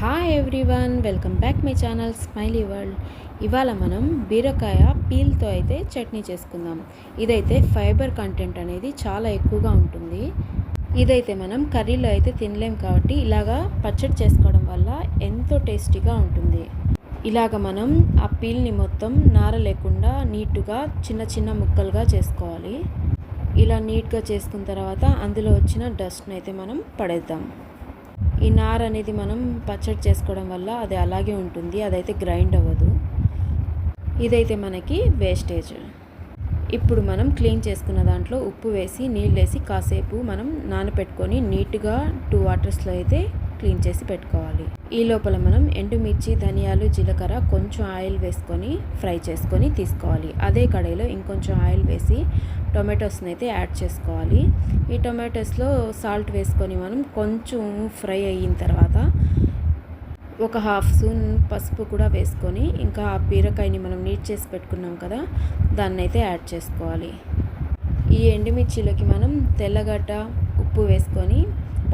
Hi everyone welcome back my channel Smiley World ఇవాళ మనం బీరకాయ పీల్తో అయితే చట్నీ చేసుకుందాం. ఇదైతే ఫైబర్ కంటెంట్ అనేది చాలా ఎక్కువగా ఉంటుంది. ఇదైతే మనం కర్రీలో అయితే తినలేం కాబట్టి ఇలాగా పచ్చడి చేసుకోవడం వల్ల ఎంతో టేస్టీగా ఉంటుంది. ఇలాగ మనం ఆ పీల్ని మొత్తం నార లేకుండా నీట్గా చిన్న చిన్న ముక్కలుగా చేసుకోవాలి. ఇలా నీట్గా చేసుకున్న తర్వాత అందులో వచ్చిన డస్ట్ని అయితే మనం పడేద్దాం. ఈ నార అనేది మనం పచ్చడి చేసుకోవడం వల్ల అది అలాగే ఉంటుంది అదైతే గ్రైండ్ అవ్వదు. ఇదైతే మనకి వేస్టేజ్. ఇప్పుడు మనం క్లీన్ చేసుకున్న దాంట్లో ఉప్పు వేసి నీళ్ళు వేసి కాసేపు మనం నానపెట్టుకొని నీట్గా టూ వాటర్స్లో అయితే క్లీన్ చేసి పెట్టుకోవాలి. ఈ లోపల మనం ఎండుమిర్చి ధనియాలు జీలకర్ర కొంచెం ఆయిల్ వేసుకొని ఫ్రై చేసుకొని తీసుకోవాలి. అదే కడాయిలో ఇంకొంచెం ఆయిల్ వేసి టొమాటోస్ని అయితే యాడ్ చేసుకోవాలి. ఈ టొమాటోస్లో సాల్ట్ వేసుకొని మనం కొంచెం ఫ్రై అయిన తర్వాత ఒక హాఫ్ స్పూన్ పసుపు కూడా వేసుకొని ఇంకా ఆ బీరకాయని మనం నీట్ చేసి పెట్టుకున్నాం కదా దాన్ని అయితే యాడ్ చేసుకోవాలి. ఈ ఎండుమిర్చిలోకి మనం తెల్లగడ్డ ఉప్పు వేసుకొని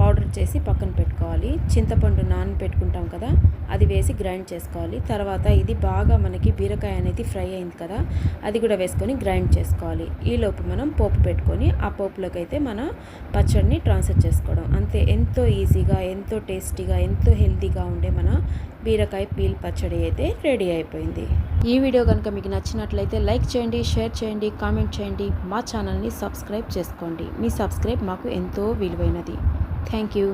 పౌడర్ చేసి పక్కన పెట్టుకోవాలి. చింతపండు నాన పెట్టుకుంటాం కదా అది వేసి గ్రైండ్ చేసుకోవాలి. తర్వాత ఇది బాగా మనకి బీరకాయ అనేది ఫ్రై అయింది కదా అది కూడా వేసుకొని గ్రైండ్ చేసుకోవాలి. ఈలోపు మనం పోపు పెట్టుకొని ఆ పోపులోకి అయితే మన పచ్చడిని ట్రాన్స్ఫర్ చేసుకోవడం. అంతే ఎంతో ఈజీగా ఎంతో టేస్టీగా ఎంతో హెల్తీగా ఉండే మన బీరకాయ పీల్ పచ్చడి అయితే రెడీ అయిపోయింది. ఈ వీడియో కనుక మీకు నచ్చినట్లయితే లైక్ చేయండి షేర్ చేయండి కామెంట్ చేయండి. మా ఛానల్ని సబ్స్క్రైబ్ చేసుకోండి. మీ సబ్స్క్రైబ్ మాకు ఎంతో విలువైనది. Thank you